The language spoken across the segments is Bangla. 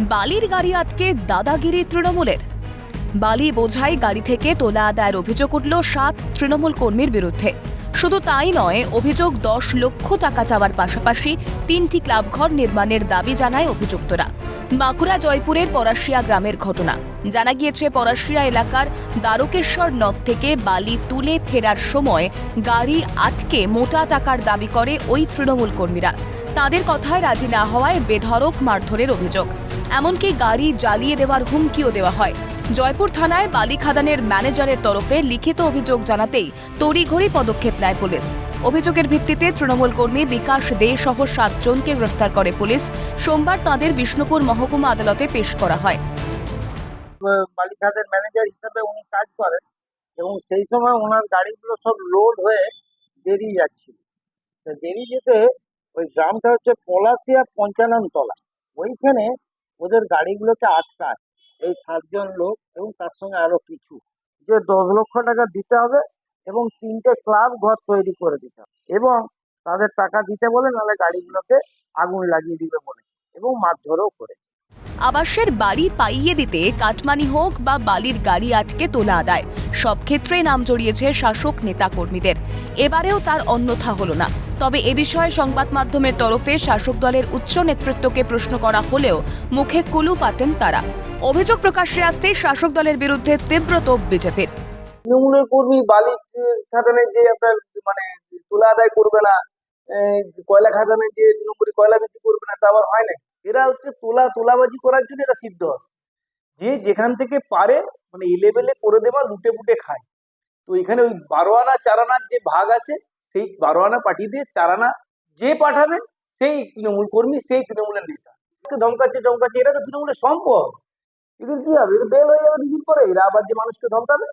বালির গাড়ি আটকে দাদাগিরি তৃণমূলের। বালি বোঝাই গাড়ি থেকে তোলা আদায়ের অভিযোগ উঠল সাত তৃণমূল কর্মীর বিরুদ্ধে। শুধু তাই নয়, অভিযোগ দশ লক্ষ টাকা চাওয়ার পাশাপাশি তিনটি ক্লাবঘর নির্মাণের দাবি জানায় অভিযুক্তরা। বাঁকুড়া জয়পুরের পরাশিয়া গ্রামের ঘটনা। জানা গিয়েছে, পরাশিয়া এলাকার দ্বারকেশ্বর নদ থেকে বালি তুলে ফেরার সময় গাড়ি আটকে মোটা টাকার দাবি করে ওই তৃণমূল কর্মীরা। তাদের কথায় রাজি না হওয়ায় বেধড়ক, মারধরের অভিযোগ। এমনকি গাড়ি জ্বালিয়ে দেওয়ার হুমকিও দেওয়া হয়। জয়পুর থানায় বালি খাদানের ম্যানেজারের তরফে লিখিত অভিযোগ জানাতেই তড়িঘড়ি পদক্ষেপ নেয় পুলিশ। অভিযোগের ভিত্তিতে তৃণমূল কর্মী বিকাশ দে সহ সাতজনকে গ্রেফতার করে পুলিশ। সোমবার তাঁদের বিষ্ণুপুর মহকুমা আদালতে পেশ করা হয়। বালিখাতের ম্যানেজার হিসেবে উনি কাজ করেন এবং সেই সময় ওনার গাড়িগুলো সব লোড হয়ে বেরিয়ে যাচ্ছিল। বেরিয়ে যেতে ওই গ্রামটা হচ্ছে পলাশিয়া পঞ্চানন তলা। ওইখানে ওদের গাড়িগুলোকে আটকায় এই সাতজন লোক এবং তার সঙ্গে আরও কিছু। যে দশ লক্ষ টাকা দিতে হবে এবং তিনটে ক্লাব ঘর তৈরি করে দিতে হবে এবং তাদের টাকা দিতে বলে নাহলে গাড়িগুলোকে আগুন লাগিয়ে দিবে বলে এবং মারধরও করে। আবাসের বাড়ি পাইয়ে দিতে কাটমানি হোক বা বালির গাড়ি আটকে তোলা আদায়, সব ক্ষেত্রে নাম জড়িয়েছে শাসক নেতা কর্মীদের এবারেও তার অন্যথা হলো না। তবে এ বিষয়ে সংবাদ মাধ্যমের তরফে শাসক দলের উচ্চ নেতৃত্বকে প্রশ্ন করা হলেও মুখে কুলু পাতেন তারা। অভিযোগ প্রকাশ্যে আসতেই শাসক দলের বিরুদ্ধে তীব্র তোপ বিজেপির। তৃণমূলের কর্মী বালি খাদানে যে আপনার মানে তুলা আদায় করবে না কয়লা খাদানে যে দু কয়লা বিক্রি করবে না, তা আবার হয় না এরা হচ্ছে তোলা, তোলাবাজি করার জন্য এরা সিদ্ধ আছে। যে যেখান থেকে পারে মানে এই লেভেলে করে দেওয়া লুটে পুটে খায়। তো এখানে ওই বারো আনা চার আনার যে ভাগ আছে, সেই বারো আনা পাঠিয়ে দিয়ে চার আনা যে পাঠাবে, সেই তৃণমূল কর্মী, সেই তৃণমূলের নেতা। ধমকাচ্ছে ধমকাচ্ছে, এরা তো তৃণমূলের সম্পদ। এদের কি হবে? এদের বেল হয়ে যাবে দুদিন পরে। এরা আবার যে মানুষকে ধমকাবে?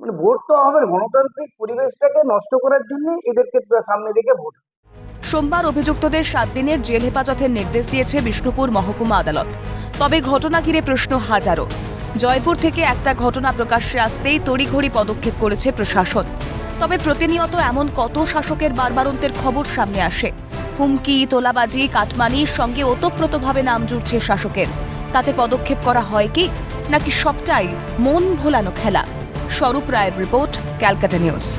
মানে ভোট তো হবে গণতান্ত্রিক পরিবেশটাকে নষ্ট করার জন্য এদেরকে সামনে রেখে ভোট। সোমবার অভিযুক্তদের সাত দিনের জেল হেফাজতের নির্দেশ দিয়েছে বিষ্ণুপুর মহকুমা আদালত। তবে ঘটনা ঘিরে প্রশ্ন হাজারো। জয়পুর থেকে একটা ঘটনা প্রকাশ্যে আসতেই তড়িঘড়ি পদক্ষেপ করেছে প্রশাসন। তবে প্রতিনিয়ত এমন কত শাসকের বারবারন্তের খবর সামনে আসে? হুমকি, তোলাবাজি, কাটমানির সঙ্গে ওতপ্রোতভাবে নাম জুড়ছে শাসকের। তাতে পদক্ষেপ করা হয় কি? নাকি সবটাই মন ভোলানো খেলা? স্বরূপ রায়ের রিপোর্ট, ক্যালকাটা নিউজ।